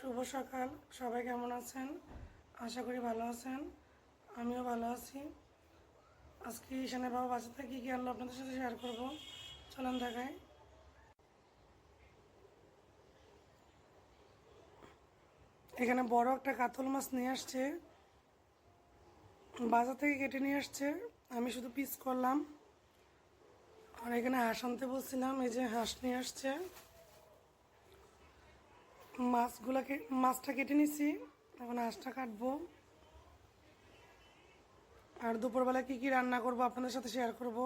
শুভ সকাল। সবাই কেমন আছেন? আশা করি ভালো আছেন। আমিও ভালো আছি। আজকে ঈশানে বাবা বাচ্চা থেকে কী আনলো আপনাদের সাথে শেয়ার করব? চলেন দেখায় এখানে বড় একটা কাতল মাছ নিয়ে আসছে। বাজার থেকে কেটে নিয়ে আসছে। আমি শুধু পিস করলাম। আর এখানে হাঁস আনতে বলছিলাম, এই যে হাঁস নিয়ে আসছে। মাছগুলোকে, মাছটা কেটে নিছি, এখন হাঁসটা কাটবো। আর দুপুরবেলা কি কি রান্না করব আপনাদের সাথে শেয়ার করব।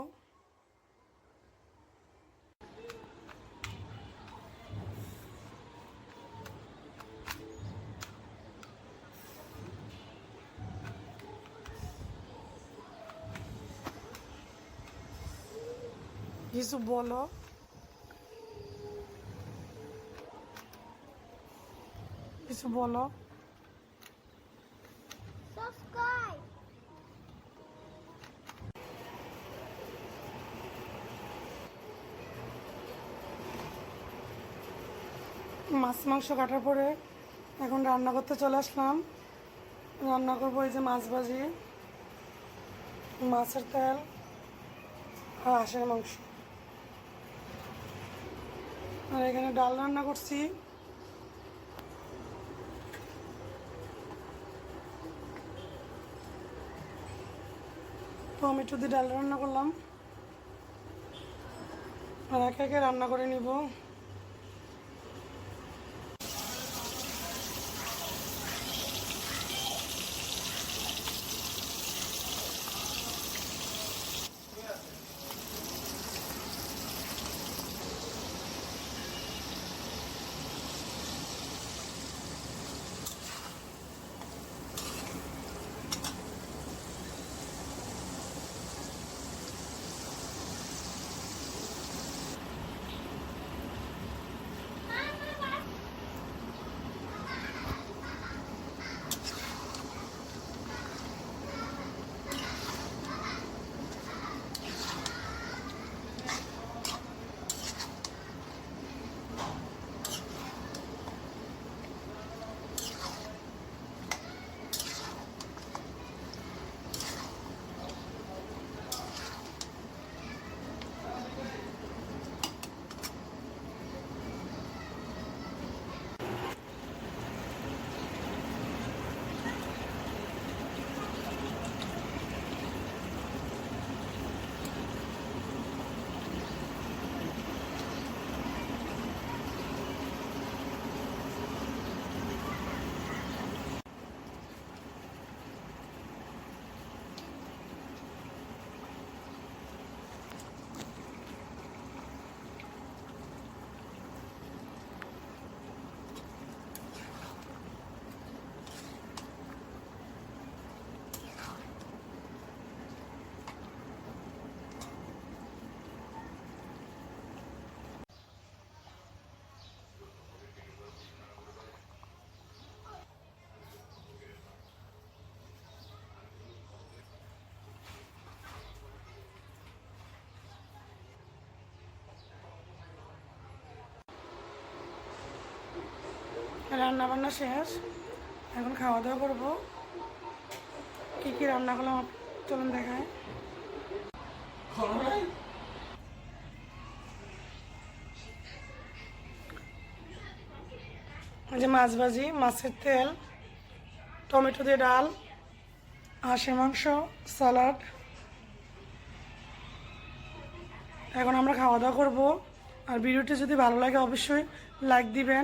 কিছু বলো। কিছু বলো। মাছ মাংস কাটার পরে এখন রান্না করতে চলে আসলাম। রান্না করব এই যে মাছ ভাজি মাছের তেল আর হাঁসের মাংস। আর এখানে ডাল রান্না করছি। টমেটো দিয়ে ডাল রান্না করলাম। আর একে একে রান্না করে নিব। রান্না বান্না শেষ। এখন খাওয়া দাওয়া করব। কি কি রান্না করলাম চলুন দেখায়। যে মাছ ভাজি মাছের তেল টমেটো দিয়ে ডাল হাঁসের মাংস স্যালাড এখন আমরা খাওয়া দাওয়া করব। আর ভিডিওটি যদি ভালো লাগে অবশ্যই লাইক দিবেন।